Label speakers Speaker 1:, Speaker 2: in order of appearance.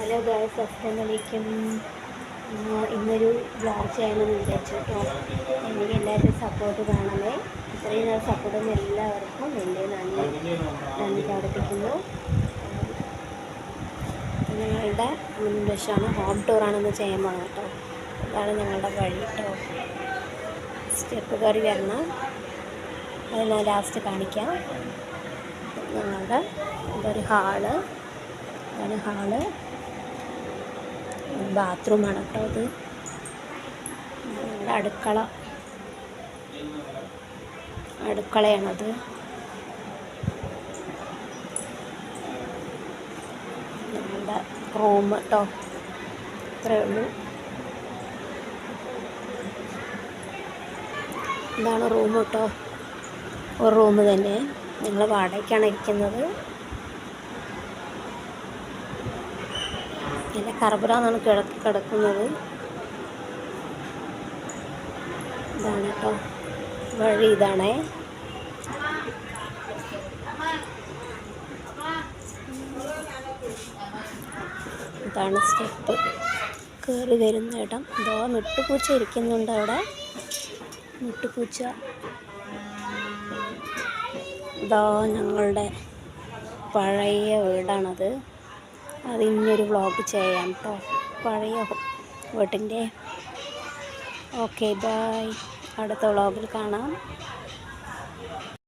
Speaker 1: Hello guys അസ്സലാമലൈക്കും. ഇന്നൊരു vlog ചെയ്യണമെന്ന് വിചാരിച്ചു കേട്ടോ. എനിക്ക് എല്ലാവരും സപ്പോർട്ട് കാണണമേ ഇത്രയും നേരം സപ്പോർട്ട് ചെയ്യുന്ന എല്ലാവർക്കും എന്റെ നന്ദി. നന്ദി പ്രവർത്തിക്കുന്നു ഞങ്ങളുടെ മുൻവശമാണ് ഹോം ടൂറാണെന്ന് ചെയ്യാൻ പോകണം കേട്ടോ. അതാണ് ഞങ്ങളുടെ വഴി കേട്ടോ. സ്റ്റെപ്പ് കയറി വരണം. അത് ഞാൻ ലാസ്റ്റ് കാണിക്കാം. ഞങ്ങളുടെ ഇതൊരു ഹാൾ ഇതാണ് ഹാൾ ബാത്റൂമാണ് കേട്ടോ ഞങ്ങളുടെ അടുക്കള. അടുക്കളയാണത്. ഞങ്ങളുടെ റൂം കേട്ടോ. ഇത്രയേ ഉള്ളൂ. ഇതാണ് റൂം കേട്ടോ. ഒരു റൂം തന്നെ. ഞങ്ങൾ വാടകയ്ക്കാണ് ഇരിക്കുന്നത്. പിന്നെ കറബറാന്നാണ് കിഴക്ക് കിടക്കുന്നത്. ഇതാണ് കേട്ടോ വഴി ഇതാണേ. ഇതാണ് സ്റ്റെപ്പ്. കയറി വരുന്ന ഇടം. ഇതോ മുട്ടുപൂച്ച ഇരിക്കുന്നുണ്ട് അവിടെ. മുട്ടുപൂച്ച. ഇതോ ഞങ്ങളുടെ പഴയ വീടാണത്. അത് ഇനിയൊരു വ്ളോഗ് ചെയ്യാം കേട്ടോ പഴയ വീട്ടിന്റെ. ഓക്കെ ബായ് അടുത്ത വ്ളോഗിൽ കാണാം.